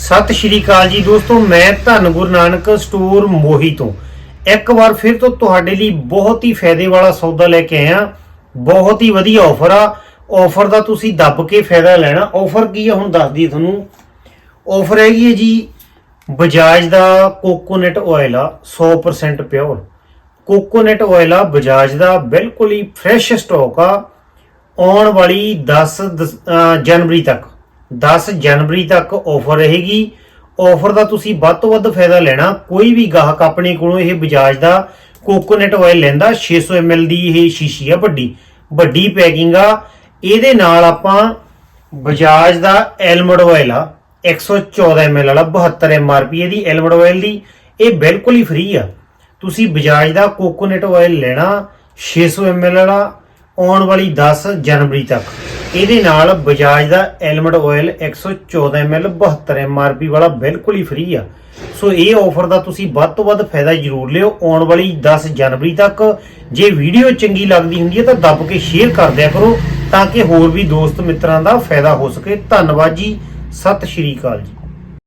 ਸਤਿ ਸ਼੍ਰੀ ਅਕਾਲ ਜੀ ਦੋਸਤੋ, ਮੈਂ ਧੰਨ ਗੁਰੂ ਨਾਨਕ ਸਟੋਰ ਮੋਹੀ ਤੋਂ। ਇੱਕ ਵਾਰ ਫਿਰ ਤੋਂ ਤੁਹਾਡੇ ਲਈ ਬਹੁਤ ਹੀ ਫਾਇਦੇ ਵਾਲਾ ਸੌਦਾ ਲੈ ਕੇ ਆਇਆ। ਬਹੁਤ ਹੀ ਵਧੀਆ ਆਫਰ ਆ। ਆਫਰ ਦਾ ਤੁਸੀਂ ਦੱਬ ਕੇ ਫਾਇਦਾ ਲੈਣਾ। ਆਫਰ ਕੀ ਆ, ਹੁਣ ਦੱਸਦੀ ਤੁਹਾਨੂੰ। ਆਫਰ ਹੈਗੀ ਹੈ ਜੀ, ਬਜਾਜ ਦਾ ਕੋਕੋਨਟ ਆਇਲ ਆ 100% ਪਿਓਰ ਕੋਕੋਨਟ ਆਇਲ ਆ, ਬਜਾਜ ਦਾ ਬਿਲਕੁਲ ਹੀ ਫਰੈਸ਼ ਸਟਾਕ ਆ। ਆਉਣ ਵਾਲੀ 10 ਦਸ- ਜਨਵਰੀ ਤੱਕ। 10 ਜਨਵਰੀ ਤੱਕ ਆਫਰ ਰਹੇਗੀ। ਆਫਰ ਦਾ ਤੁਸੀਂ ਵੱਧ ਤੋਂ ਵੱਧ ਫਾਇਦਾ ਲੈਣਾ। ਕੋਈ ਵੀ ਗਾਹਕ ਆਪਣੇ ਕੋਲੋਂ ਇਹ ਬਜਾਜ ਦਾ ਕੋਕੋਨਟ ਆਇਲ ਲੈਂਦਾ 600 ml ਦੀ ਇਹ ਸ਼ੀਸ਼ੀ ਆ ਵੱਡੀ। ਵੱਡੀ ਪੈਕਿੰਗ ਆ। ਇਹਦੇ ਨਾਲ ਆਪਾਂ ਬਜਾਜ ਦਾ ਐਲਮਡ ਆਇਲ ਆ 114 ml ਵਾਲਾ 72 mrp ਇਹਦੀ ਐਲਮਡ ਆਇਲ ਦੀ। ਇਹ ਬਿਲਕੁਲ ਹੀ ਫ੍ਰੀ ਆ। ਤੁਸੀਂ ਬਜਾਜ ਦਾ ਕੋਕੋਨਟ ਆਇਲ ਲੈਣਾ 600 ml ਵਾਲਾ ਆਉਣ ਵਾਲੀ 10 ਜਨਵਰੀ ਤੱਕ। ਇਹਦੇ ਨਾਲ ਬਜਾਜ ਦਾ ਐਲਮਡ ਆਇਲ 114 ml 72 mrp ਵਾਲਾ ਬਿਲਕੁਲ ਹੀ ਫ੍ਰੀ ਆ। ਸੋ ਇਹ ਆਫਰ ਦਾ ਤੁਸੀਂ ਵੱਧ ਤੋਂ ਵੱਧ ਫਾਇਦਾ ਜ਼ਰੂਰ ਲਿਓ ਆਉਣ ਵਾਲੀ 10 ਜਨਵਰੀ ਤੱਕ। ਜੇ ਵੀਡੀਓ ਚੰਗੀ ਲੱਗਦੀ ਹੁੰਦੀ ਹੈ ਤਾਂ ਦੱਬ ਕੇ ਸ਼ੇਅਰ ਕਰ ਦਿਆ ਕਰੋ ਤਾਂ ਕਿ ਹੋਰ ਵੀ ਦੋਸਤ ਮਿੱਤਰਾਂ ਦਾ ਫਾਇਦਾ ਹੋ ਸਕੇ। ਧੰਨਵਾਦ ਜੀ। ਸਤਿ ਸ਼੍ਰੀ ਅਕਾਲ ਜੀ।